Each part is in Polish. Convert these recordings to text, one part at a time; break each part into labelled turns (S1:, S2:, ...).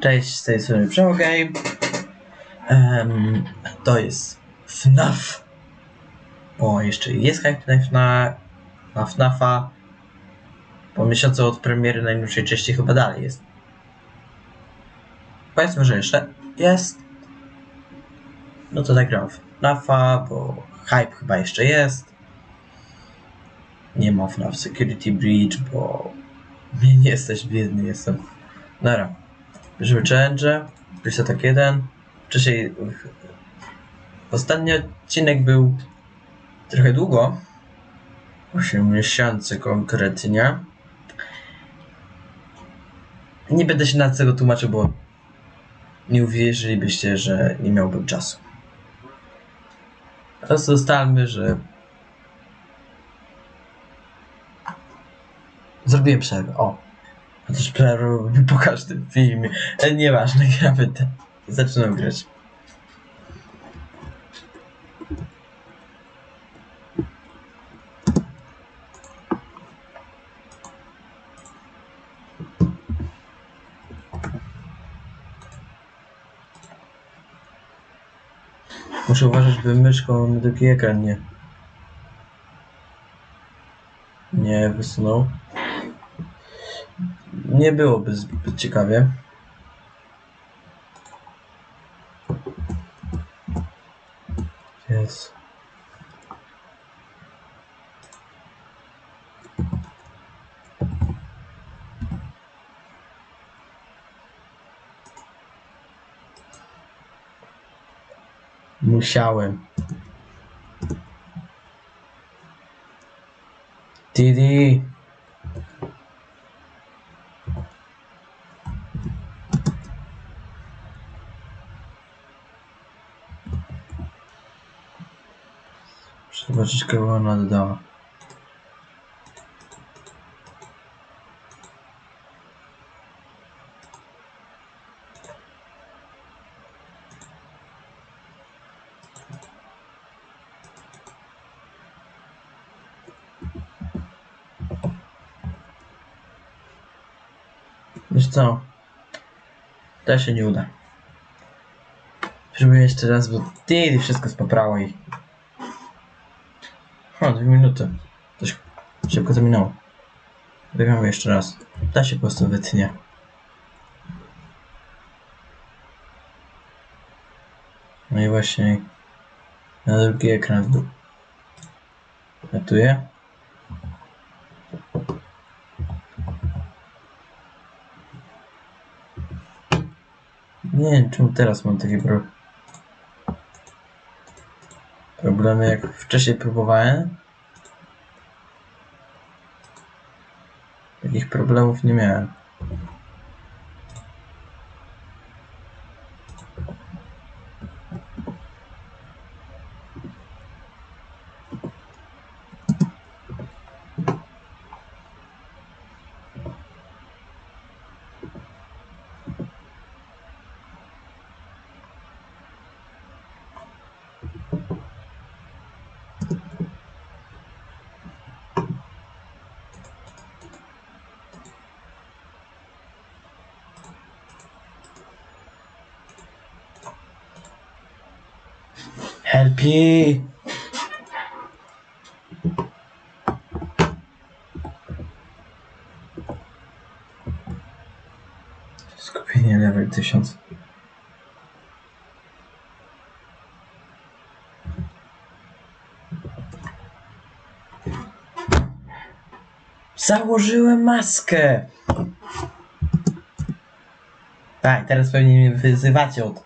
S1: Cześć, z tej strony Przełogaj. Um, to jest FNAF. O, jeszcze jest hype na, FNA, na FNAFa. Po miesiącu od premiery najnowszej części chyba dalej jest. Powiedzmy, że jeszcze jest. No to nagram FNAFa, bo hype chyba jeszcze jest. Nie ma FNAF Security Breach, bo nie jesteś biedny, jestem. Dobra. Bierzemy challenge. Tak jeden. Wcześniej. Ostatni odcinek był trochę długo. 8 miesięcy konkretnie. Nie będę się na tego tłumaczył, bo nie uwierzylibyście, że nie miałbym czasu. Teraz ustalmy, że zrobiłem przerwę. O, chociaż przerwę po każdym filmie. E, nieważne, gramy te. Zaczynam grać. Muszę uważać, by myszką na drugi ekran nie. Nie wysunął. Nie byłoby zbyt ciekawie. Jest. Musiałem. Didi. Zobaczyć, kogo ona dodała. Wiesz co? To się nie uda. Spróbuję jeszcze raz, bo ty wszystko spaprało i... Dwie minuty. Coś szybko to minęło. Biegamy jeszcze raz. Ta się po prostu wytnie. No i właśnie na drugi ekran w dół. Ratuję. Nie wiem, czemu teraz mam takie pro... problemy, jak wcześniej próbowałem. Takich problemów nie miałem. Helpie! Skupienie level 1000. Założyłem maskę! Tak, teraz pewnie mnie wyzywacie od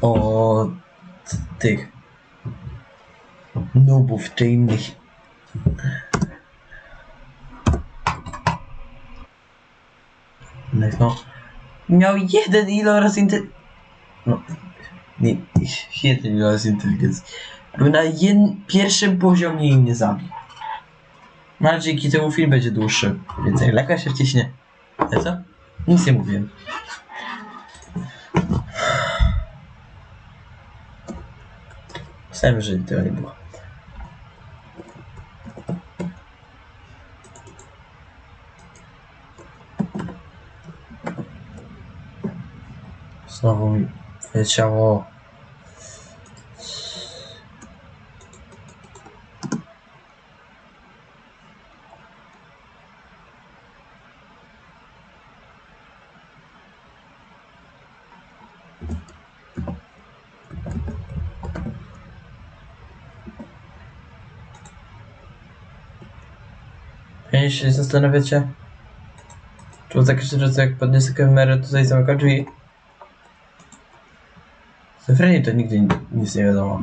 S1: od tych nubów czy innych. No, miał jeden iloraz inte... No, nie, jeden iloraz inteligencji. Był na pierwszym poziomie i mnie zabił. No ale dzięki temu film będzie dłuższy, więc jak lekko się wciśnie. Co? Nic nie mówiłem. Sam jette vers les bois. Znowu wyciało Jeśli się zastanawiacie, czy za każdym razem jak podniosę kamerę, tutaj zamykam drzwi. Z to nigdy nic nie wiadomo.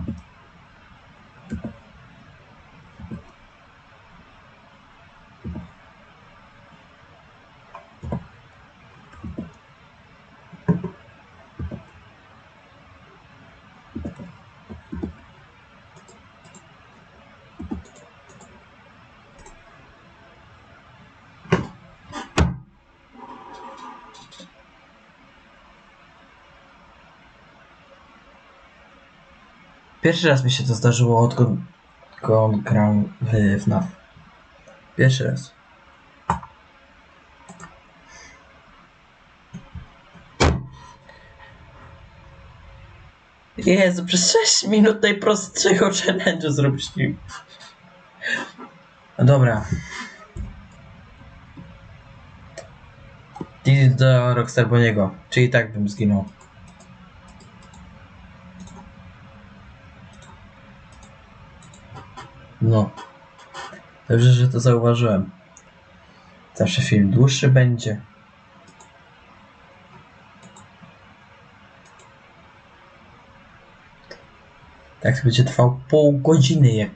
S1: Pierwszy raz mi się to zdarzyło, odkąd odkąd gram w FNAF. Pierwszy raz. Jezu, przez 6 minut najprostszego challenge'u zrobiliśmy. No dobra. Deal do Rockstar Boniego, czyli tak bym zginął. No. Dobrze, że to zauważyłem. Zawsze film dłuższy będzie. Tak to będzie trwał pół godziny. Jak...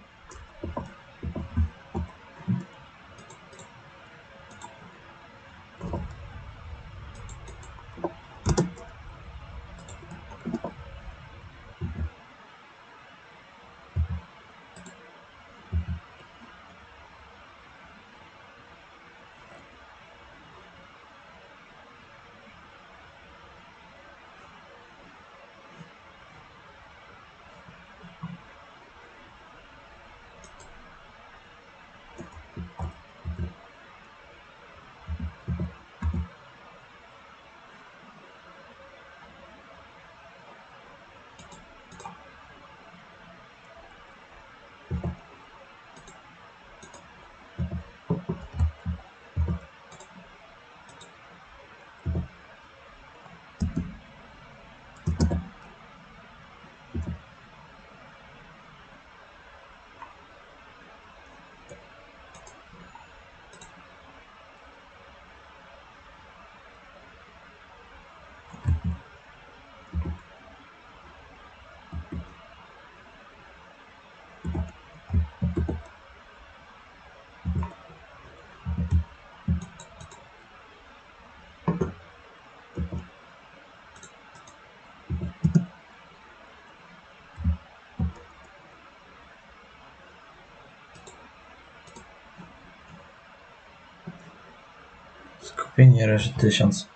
S1: Skupienie razy tysiąc.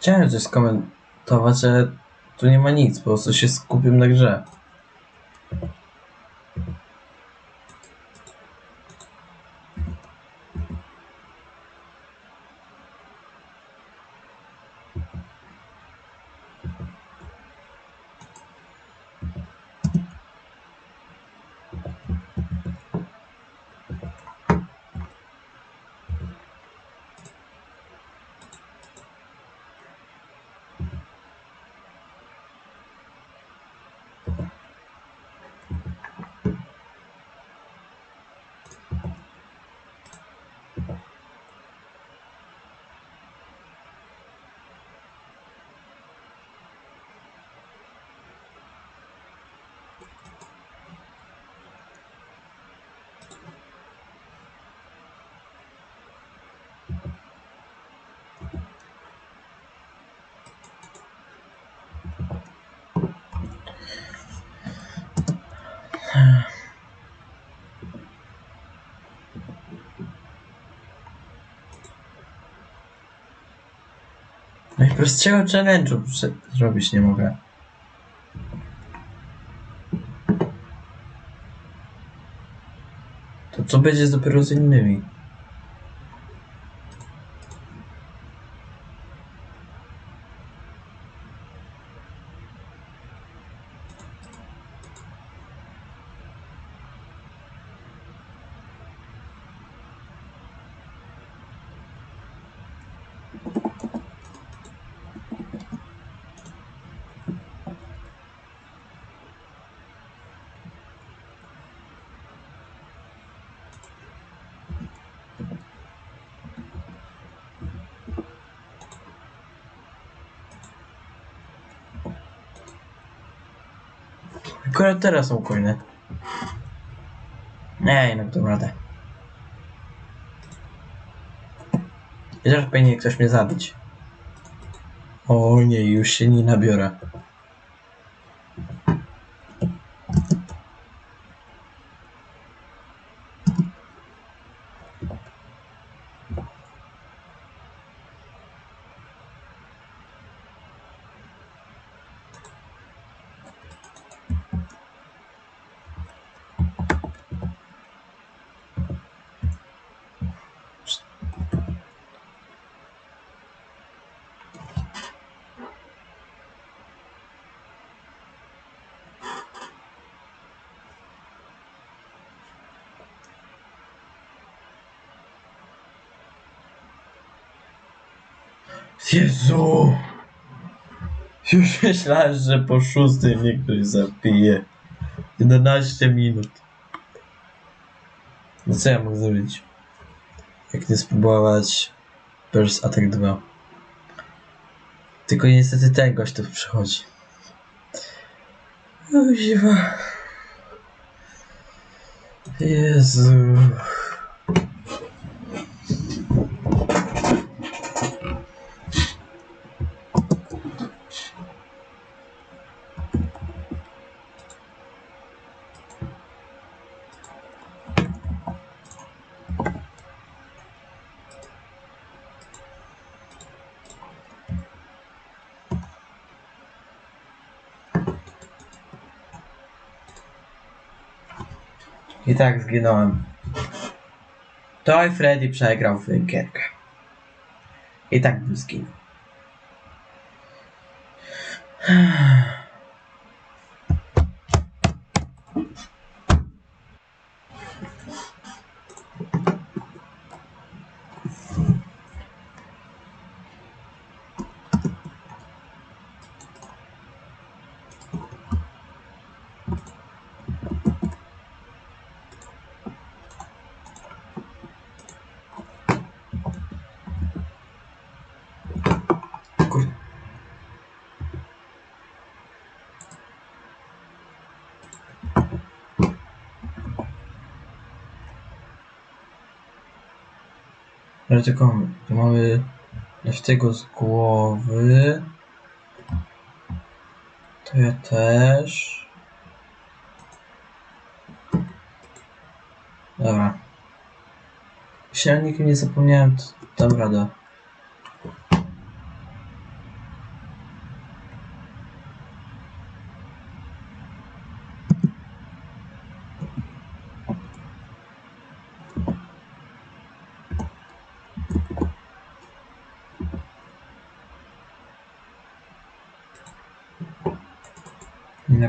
S1: Chciałem coś skomentować, ale tu nie ma nic, po prostu się skupiam na grze. Najprostszego challenge'u prze- zrobić nie mogę. To co będzie dopiero z innymi? Akurat teraz są coiny. Nie, jednak to radę. I powinien ktoś mnie zabić. O nie, już się nie nabiorę. Jezu! Już myślałem, że po szóstej mnie ktoś zabije. 11 minut. No co ja mogę zrobić? Jak nie spróbować Burst Attack 2. Tylko niestety ten gość tu przychodzi. Kuźwa. Jezu. I tak zginąłem. To i Freddy przegrał w gierkę. I tak bym zginął. Ale tylko tu mamy tego z głowy. To ja też. Dobra. Jeśli nie zapomniałem, to dam radę. Nie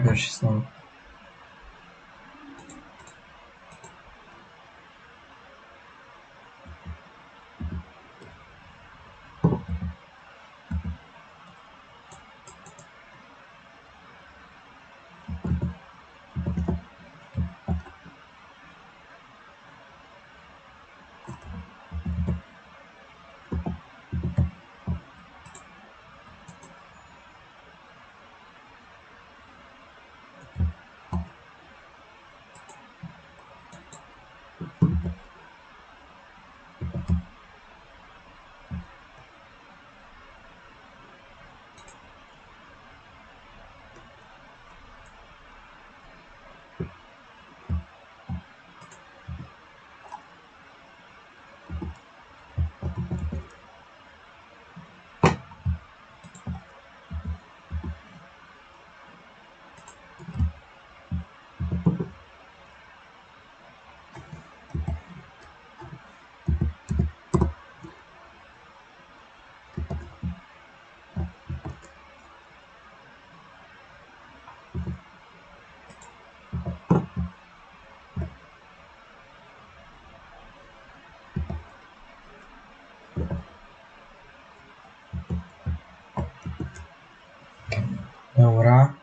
S1: Dobra.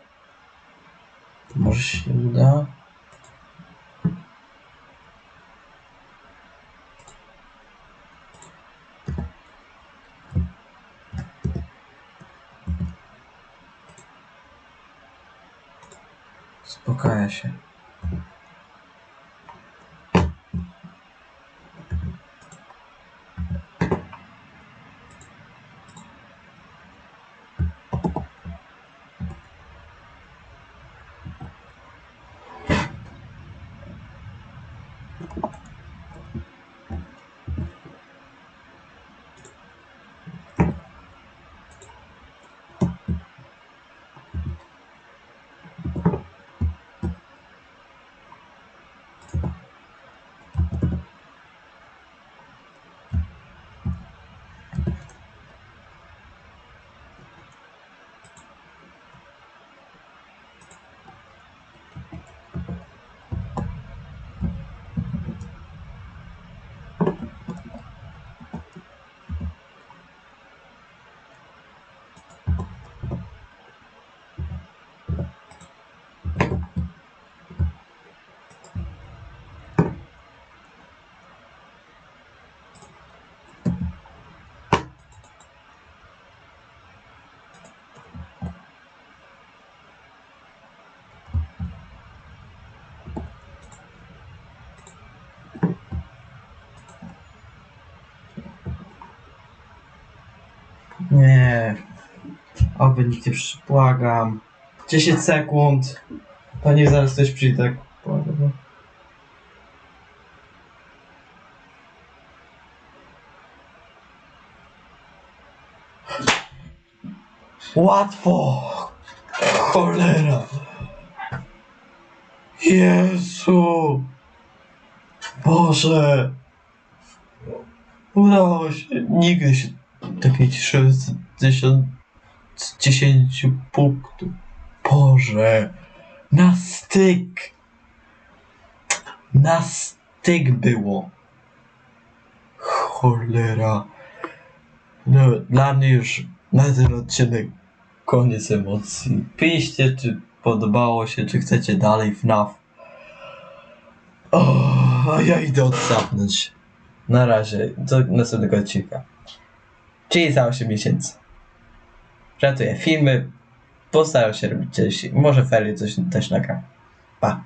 S1: To może się uda. Spokojnie się. Thank you. Nie. Oby nikt nie przyszedł. Błagam. 10 sekund. Panie zaraz ktoś przyjdzie. tak. Błagam. Łatwo! Cholera! Jezu! Boże! Udało się. Nigdy się tak 10, z 10 punktów. Boże! Na styk! Na styk było. Cholera. No, dla mnie już na ten odcinek koniec emocji. Piszcie, czy podobało się, czy chcecie dalej FNAF. O, a ja idę odsapnąć. Na razie, do następnego odcinka. Czyli za 8 miesięcy. Żartuję, filmy postaram się robić częściej. Może ferie coś też nagram. Pa.